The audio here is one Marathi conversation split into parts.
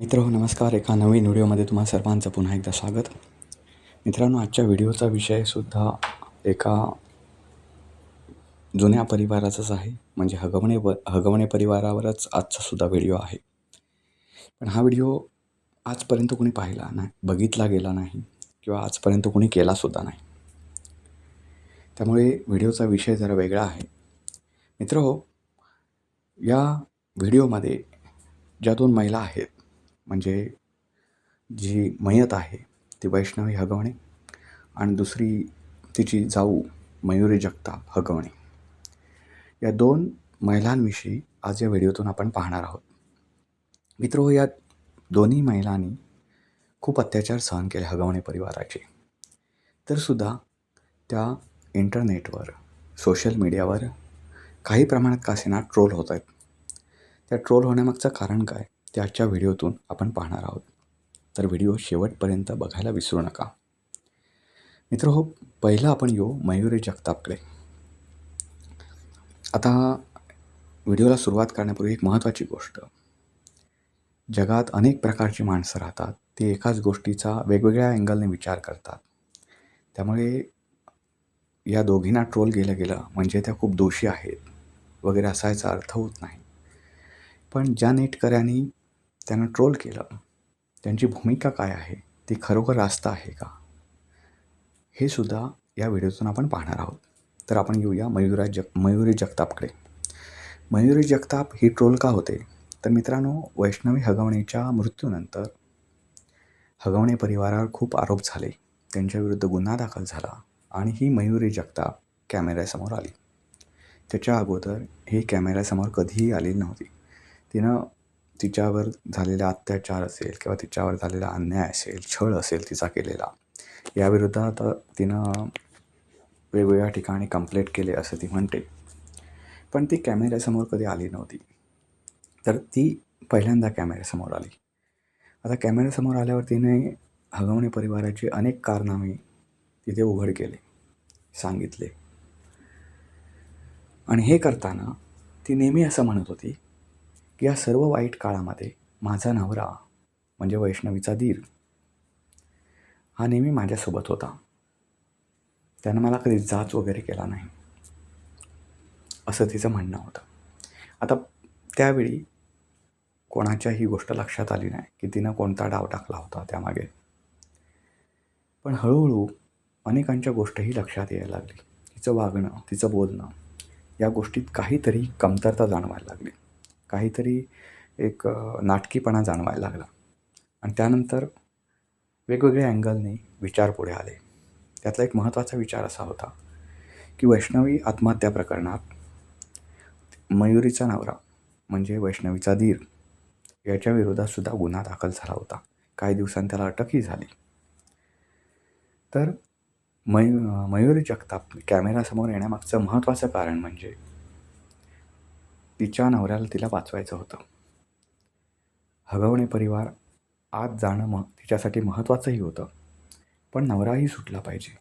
मित्र हो नमस्कार. एका नवीन व्हिडिओमध्ये तुम्हा सर्वांचं पुन्हा एकदा स्वागत. मित्रांनो आजच्या व्हिडिओचा विषयसुद्धा एका जुन्या परिवाराचाच आहे. म्हणजे हगवणे व हगवणे परिवारावरच आजचासुद्धा व्हिडिओ आहे. पण हा व्हिडिओ आजपर्यंत कोणी पाहिला नाही बघितला गेला नाही किंवा आजपर्यंत कोणी केलासुद्धा नाही. त्यामुळे व्हिडिओचा विषय जरा वेगळा आहे. मित्र हो या व्हिडिओमध्ये ज्या दोन महिला आहेत म्हणजे जी मयत आहे ती वैष्णवी हगवणे आणि दुसरी तिची जाऊ मयुरी जगताप हगवणे. या दोन महिलांविषयी आज या व्हिडिओतून आपण पाहणार आहोत. मित्र हो, या दोन्ही महिलांनी खूप अत्याचार सहन केले हगवणे परिवाराचे. तरसुद्धा त्या इंटरनेटवर सोशल मीडियावर काही प्रमाणात का असेना ट्रोल होत आहेत. त्या ट्रोल होण्यामागचं कारण काय? ते आजच्या व्हिडिओतून आपण पाहणार आहोत. तर व्हिडिओ शेवटपर्यंत बघायला विसरू नका. मित्र हो पहिलं आपण येऊ मयुरी जगतापकडे. आता व्हिडिओला सुरुवात करण्यापूर्वी एक महत्त्वाची गोष्ट. जगात अनेक प्रकारची माणसं राहतात ते एकाच गोष्टीचा वेगवेगळ्या अँगलने विचार करतात. त्यामुळे या दोघींना ट्रोल गेलं गेलं म्हणजे त्या खूप दोषी आहेत. वगैरे असायचा अर्थ होत नाही. पण ज्या नेटकऱ्यांनी त्यांना ट्रोल केलं. त्यांची भूमिका काय आहे? ती खरोखर रास्त आहे का? हे सुद्धा या व्हिडिओतून आपण पाहणार आहोत. तर आपण येऊया मयुरा जग मयुरी जगतापकडे. मयुरी जगताप ही ट्रोल का होते? तर मित्रांनो वैष्णवी हगवणेच्या मृत्यूनंतर हगवणे परिवारावर खूप आरोप झाले. त्यांच्याविरुद्ध गुन्हा दाखल झाला आणि ही मयुरी जगताप कॅमेऱ्यासमोर आली. त्याच्या अगोदर ही कॅमेऱ्यासमोर कधीही आली नव्हती. तिनं तिच्यावर झालेला अत्याचार असेल किंवा तिच्यावर झालेला अन्याय असेल छळ असेल तिचा केलेला याविरोधात तिनं वेगवेगळ्या ठिकाणी कंप्लेंट केले असं ती म्हणते. पण ती कॅमेऱ्यासमोर कधी आली नव्हती. तर ती पहिल्यांदा कॅमेऱ्यासमोर आली. आता कॅमेऱ्यासमोर आल्यावर तिने हगवणे परिवाराचे अनेक कारनामे तिथे उघड केले सांगितले. आणि हे करताना ती नेहमी असं म्हणत होती की या सर्व वाईट काळामध्ये माझा नवरा म्हणजे वैष्णवीचा धीर हा नेहमी माझ्यासोबत होता. त्यानं मला कधी जाच वगैरे केला नाही. असं तिचं म्हणणं होतं. आता त्यावेळी कोणाच्या ही गोष्ट लक्षात आली नाही की तिनं कोणता डाव टाकला होता त्यामागे. पण हळूहळू अनेकांच्या गोष्टही लक्षात यायला लागली. तिचं वागणं तिचं बोलणं या गोष्टीत काहीतरी कमतरता जाणवायला लागली. काहीतरी एक नाटकीपणा जाणवायला लागला. आणि त्यानंतर वेगवेगळ्या अँगलने विचार पुढे आले. त्यातला एक महत्त्वाचा विचार असा होता की वैष्णवी आत्महत्या प्रकरणात मयुरीचा नवरा म्हणजे वैष्णवीचा धीर याच्या विरोधातसुद्धा गुन्हा दाखल झाला होता. काही दिवसांनी त्याला अटकही झाली. तर मयू मयुरी जगताप कॅमेरासमोर येण्यामागचं महत्त्वाचं कारण म्हणजे तिच्या नवऱ्याला तिला वाचवायचं होतं. हगवणे परिवार आत जाणं मग तिच्यासाठी महत्त्वाचंही होतं. पण नवराही सुटला पाहिजे.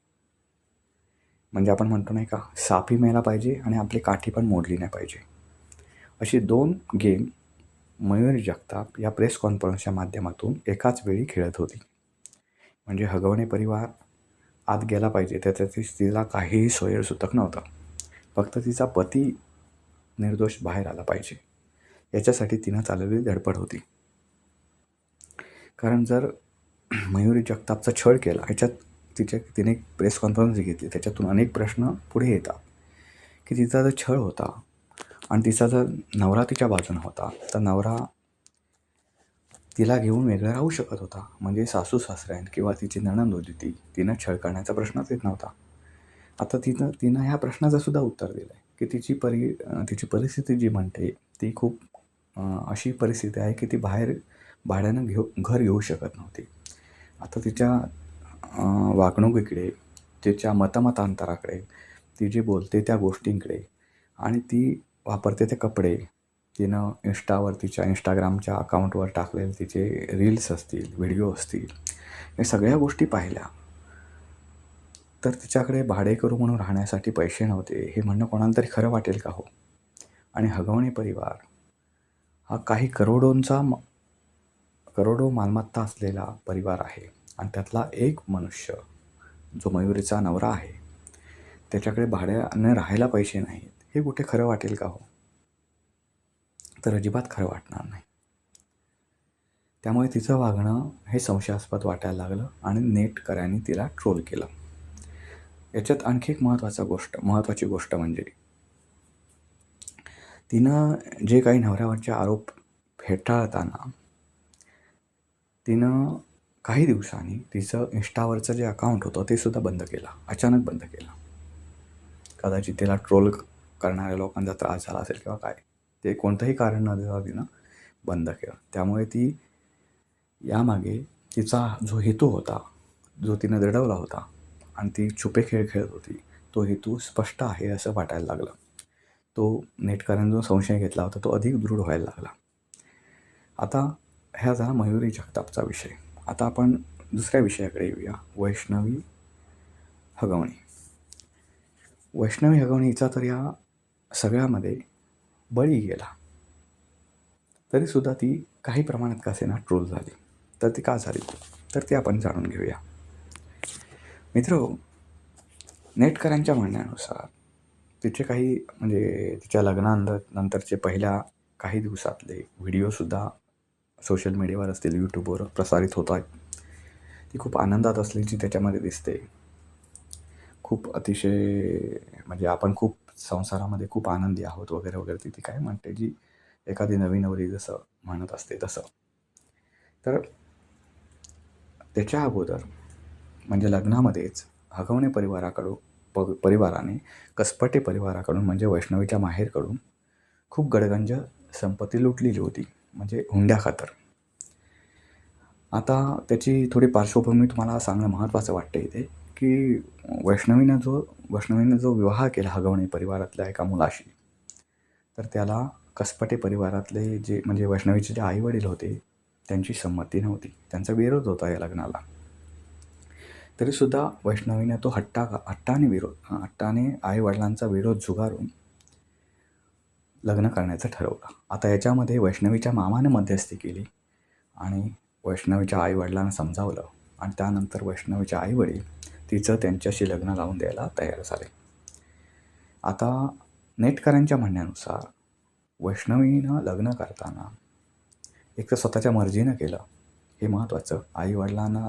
म्हणजे आपण म्हणतो नाही का सापी मेला पाहिजे आणि आपली काठी पण मोडली नाही पाहिजे. अशी दोन गेम मयूर जगताप या प्रेस कॉन्फरन्सच्या माध्यमातून एकाच वेळी खेळत होती. म्हणजे हगवणे परिवार आत गेला पाहिजे त्याच्यात तिला काहीही सोयरसुतक नव्हतं. फक्त तिचा पती निर्दोष बाहेर आला पाहिजे. याच्यासाठी तिनं चालवलेली धडपड होती. कारण जर मयुरी जगतापचा छळ केला ह्याच्यात तिच्या तिने एक प्रेस कॉन्फरन्स घेतली त्याच्यातून अनेक प्रश्न पुढे येतात. की तिचा जर छळ होता आणि तिचा जर नवरा तिच्या बाजूनं होता तर नवरा तिला घेऊन वेगळा राहू शकत होता. म्हणजे सासू सासऱ्यान किंवा तिची नणंद होती ती तिनं छळ करण्याचा प्रश्नच येत नव्हता. आता तिनं तिनं ह्या प्रश्नाचं सुद्धा उत्तर दिलं आहे की तिची परि तिची परिस्थिती जी म्हणते ती खूप अशी परिस्थिती आहे की ती बाहेर भाड्यानं घेऊ घर घेऊ शकत नव्हती. आता तिच्या वागणुकीकडे तिच्या मतमतांतराकडे ती जे बोलते त्या गोष्टींकडे आणि ती वापरते ते कपडे तिनं इंस्टावर तिच्या इंस्टाग्रामच्या अकाउंटवर टाकलेले तिचे रील्स असतील व्हिडिओ असतील या सगळ्या गोष्टी पाहिल्या. तर तिच्याकडे भाडेकरू म्हणून राहण्यासाठी पैसे नव्हते हे म्हणणं कोणाला तरी खरं वाटेल का हो? आणि हगवणे परिवार हा काही करोडोंचा म करोडो मालमत्ता असलेला परिवार आहे आणि त्यातला एक मनुष्य जो मयुरीचा नवरा आहे त्याच्याकडे भाड्याने राहायला पैसे नाहीत हे कुठे खरं वाटेल का हो? तर अजिबात खरं वाटणार नाही. त्यामुळे तिचं वागणं हे संशयास्पद वाटायला लागलं आणि नेटकऱ्यांनी तिला ट्रोल केलं. याच्यात आणखी एक महत्त्वाचा गोष्ट महत्त्वाची गोष्ट म्हणजे तिनं जे काही नवऱ्यावरचे आरोप फेटाळताना तिनं काही दिवसांनी तिचं इंस्टावरचं जे अकाउंट होतं ते सुद्धा बंद केलं अचानक बंद केलं. कदाचित तिला ट्रोल करणाऱ्या लोकांचा त्रास झाला असेल किंवा काय ते कोणतंही कारण न देता तिनं बंद केलं. त्यामुळे ती यामागे तिचा जो हेतू होता जो तिनं दडवला होता आणि ती छुपे खेळ खेळत होती. तो हेतू स्पष्ट आहे असं वाटायला लागलं. तो नेटकऱ्यांनी जो संशय घेतला होता तो अधिक दृढ व्हायला लागला. आता ह्या झाला मयुरी जगतापचा विषय. आता आपण दुसऱ्या विषयाकडे येऊया. वैष्णवी हगवणी. वैष्णवी हगवणीचा तर या सगळ्यामध्ये बळी गेला. तरीसुद्धा ती काही प्रमाणात का असेना ट्रोल झाली? तर ती का झाली? तर ती आपण जाणून घेऊया. मित्र नेटकऱ्यांच्या म्हणण्यानुसार तिचे काही म्हणजे तिच्या लग्नानंतर नंतरचे पहिल्या काही दिवसातले व्हिडिओसुद्धा सोशल मीडियावर असतील यूट्यूबवर प्रसारित होत आहेत. ती खूप आनंदात असल्याची त्याच्यामध्ये दिसते. खूप अतिशय म्हणजे आपण खूप संसारामध्ये खूप आनंदी आहोत वगैरे वगैरे ती ती काय म्हणते जी एखादी नवी नवरी जसं म्हणत असते तसं. तर त्याच्या अगोदर म्हणजे लग्नामध्येच हगवणे परिवाराकडून प परिवाराने कसपटे परिवाराकडून म्हणजे वैष्णवीच्या माहेरकडून खूप गडगंज संपत्ती लुटलेली होती म्हणजे हुंड्याखातर. आता त्याची थोडी पार्श्वभूमी तुम्हाला सांगणं महत्त्वाचं वाटतं इथे की वैष्णवीनं जो वैष्णवीनं जो विवाह केला हगवणे परिवारातल्या एका मुलाशी तर त्याला कसपटे परिवारातले जे म्हणजे वैष्णवीचे जे आईवडील होते त्यांची संमती नव्हती. त्यांचा विरोध होता या लग्नाला. तरीसुद्धा वैष्णवीने तो हट्टा हट्टाने विरोध हट्टाने आईवडिलांचा विरोध झुगारून लग्न करण्याचं ठरवलं. आता याच्यामध्ये वैष्णवीच्या मामाने मध्यस्थी केली आणि वैष्णवीच्या आईवडिलांना समजावलं आणि त्यानंतर वैष्णवीच्या आईवडील तिचं त्यांच्याशी लग्न लावून द्यायला तयार झाले. आता नेटकऱ्यांच्या म्हणण्यानुसार वैष्णवीनं लग्न करताना एक तर स्वतःच्या मर्जीनं केलं हे महत्त्वाचं. आईवडिलांना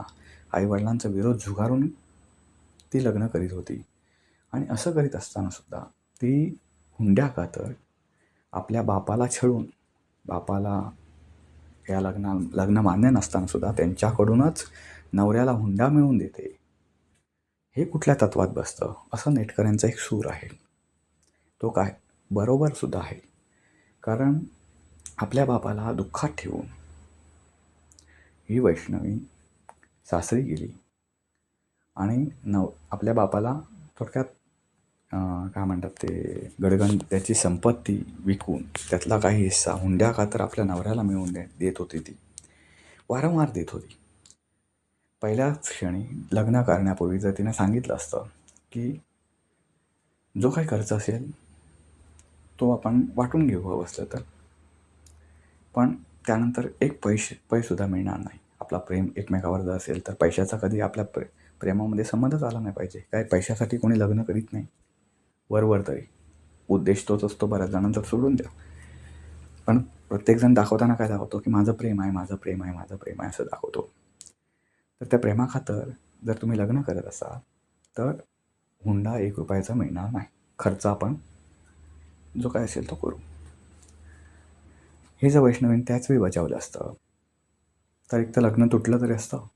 आईवडिलांचा विरोध झुगारून ती लग्न करीत होती. आणि असं करीत असतानासुद्धा ती हुंड्या कातर आपल्या बापाला छळून बापाला या लग्ना लग्न मान्य नसतानासुद्धा त्यांच्याकडूनच नवऱ्याला हुंडा मिळवून देते. हे कुठल्या तत्वात बसतं? असं नेटकऱ्यांचा एक सूर आहे. तो काय? बरोबरसुद्धा आहे. कारण आपल्या बापाला दुःखात ठेवून ही वैष्णवी सासरी गेली. आणि नव आपल्या बापाला थोडक्यात काय म्हणतात ते गडगण त्याची संपत्ती विकून त्यातला काही हिस्सा हुंड्या खातर आपल्या नवऱ्याला मिळवून दे देत होती ती. वारंवार देत होती. पहिल्याच क्षणी लग्न करण्यापूर्वी जर तिने सांगितलं असतं की जो काही खर्च असेल तो आपण वाटून घेऊ हवं असलं तर. पण त्यानंतर एक पैसे पैसुद्धा मिळणार नाही. आपला प्रेम एकमेकावर जर असेल तर पैशाचा कधी आपल्या प्रे प्रेमामध्ये संबंधच आला नाही पाहिजे. काय पैशासाठी कोणी लग्न करीत नाही. वरवर तरी. उद्देश तोच असतो बऱ्याच जणांचा सोडून द्या. पण प्रत्येकजण दाखवताना काय दाखवतो की माझं प्रेम आहे माझं प्रेम आहे माझं प्रेम आहे असं दाखवतो. तर त्या प्रेमाखातर जर तुम्ही लग्न करत असाल तर हुंडा एक रुपयाचा मिळणार नाही. खर्च आपण जो काय असेल तो करू. हे जर वैष्णवीन त्याच वेळी बजावलं असतं तर एक तर लग्न तुटलं तरी असतं.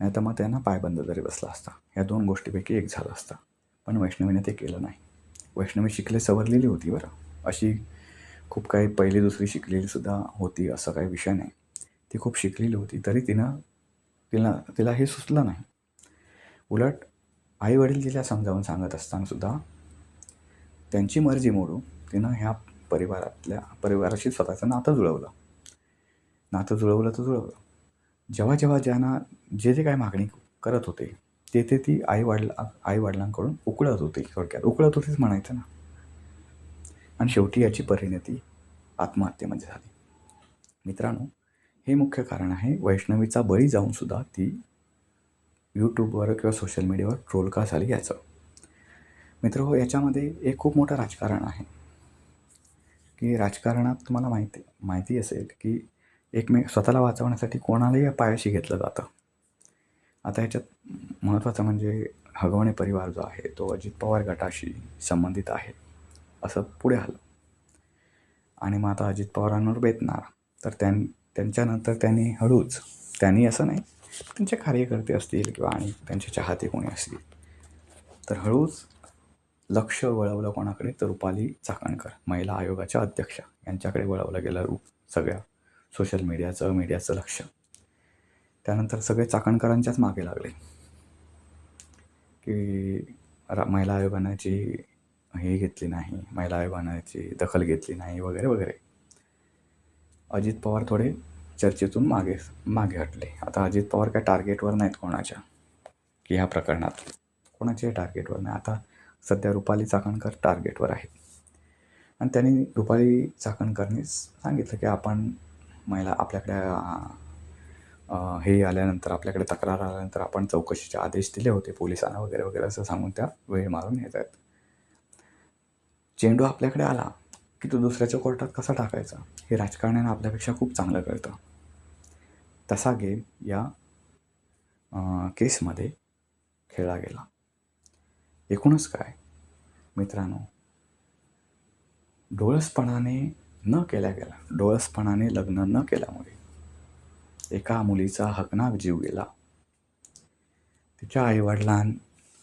नाही तर मग त्यांना पायबंद जरी बसला असता. या दोन गोष्टीपैकी एक झालं असतं. पण वैष्णवीने ते केलं नाही. वैष्णवी शिकले सवरलेली होती बरं. अशी खूप काही पहिली दुसरी शिकलेलीसुद्धा होती असं काही विषय नाही. ती खूप शिकलेली होती तरी तिनं तिला तिला हे सुचलं नाही. उलट आईवडील तिला समजावून सांगत असतानासुद्धा त्यांची मर्जी मोडून तिनं ह्या परिवारातल्या परिवाराशी स्वतःचं नातं जुळवलं. नातं जुळवलं तर जुळवलं. जेव्हा जेव्हा ज्यांना जे जे काय मागणी करत होते ते ते ती आईवडला आईवडिलांकडून उकळत होती थोडक्यात. उकळत होतीच म्हणायचं ना. आणि शेवटी याची परिणती आत्महत्येमध्ये झाली. मित्रांनो हे मुख्य कारण आहे वैष्णवीचा बळी जाऊनसुद्धा ती यूट्यूबवर किंवा सोशल मीडियावर ट्रोल का झाली याचं. मित्र हो याच्यामध्ये एक खूप मोठं राजकारण आहे. की राजकारणात तुम्हाला माहिती माहिती असेल की एकमेक स्वतःला वाचवण्यासाठी कोणालाही पायाशी घेतलं जातं. आता ह्याच्यात महत्त्वाचं म्हणजे हगवणे परिवार जो आहे तो अजित पवार गटाशी संबंधित आहे. असं पुढे आलं. आणि मग आता अजित पवारांवर बेतणार. तर त्यां त्यांच्यानंतर त्यांनी हळूच त्यांनी असं नाही त्यांचे कार्यकर्ते असतील किंवा आणि त्यांचे चाहते कोणी असतील तर हळूच लक्ष वळवलं कोणाकडे? तर रुपाली चाकणकर महिला आयोगाच्या अध्यक्षा. यांच्याकडे वळवलं गेलं रूप सगळ्या. सोशल मीडियाचं मीडियाचं लक्ष. त्यानंतर सगळे चाकणकरांच्याच मागे लागले. की रा महिला आयोगानाची हे घेतली नाही महिला आयोगानाची दखल घेतली नाही वगैरे वगैरे. अजित पवार थोडे चर्चेतून मागे मागे हटले. आता अजित पवार काय टार्गेटवर नाहीत कोणाच्या की ह्या प्रकरणात. कोणाच्याही टार्गेटवर नाही. आता सध्या रुपाली चाकणकर टार्गेटवर आहे आणि त्यांनी रुपाली चाकणकरनी सांगितलं की आपण महिला आपल्याकडे हे आल्यानंतर आपल्याकडे तक्रार आल्यानंतर आपण चौकशीचे आदेश दिले होते पोलिसांना वगैरे वगैरे असं सांगून त्या वेळ मारून येत आहेत चेंडू आपल्याकडे आला की तो दुसऱ्याच्या कोर्टात कसा टाकायचा? हे राजकारण्यानं आपल्यापेक्षा खूप चांगलं कळतं. तसा गेम या केसमध्ये खेळला गेला. एकूणच काय? मित्रांनो डोळसपणाने न केल्या गेला. डोळसपणाने लग्न न केल्यामुळे. एका मुलीचा हकनाक जीव गेला. तिच्या आईवडिलां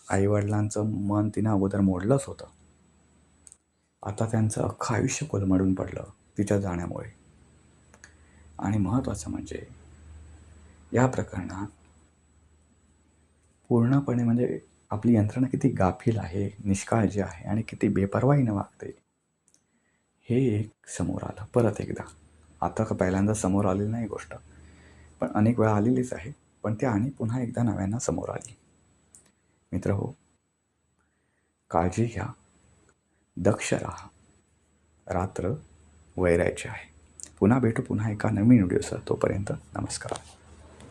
आईवडिलांचं मन तिनं अगोदर मोडलंच होतं. आता त्यांचं अख्खं आयुष्य कोलमडून पडलं तिच्या जाण्यामुळे. आणि महत्त्वाचं म्हणजे या प्रकरणात पूर्णपणे म्हणजे आपली यंत्रणा किती गाफील आहे निष्काळजी आहे आणि किती बेपर्वाईनं वागते हे एक समोर आलं. परत एकदा. आता का पहिल्यांदा समोर आलेली नाही गोष्ट. पण अनेक वेळा आलेलीच आहे. पण ती आणि पुन्हा एकदा नव्यांना समोर आली. मित्र हो काळजी घ्या. दक्ष राहा. रात्र वैरायची आहे. पुन्हा भेटू पुन्हा एका नवीन व्हिडिओसह. तोपर्यंत नमस्कार.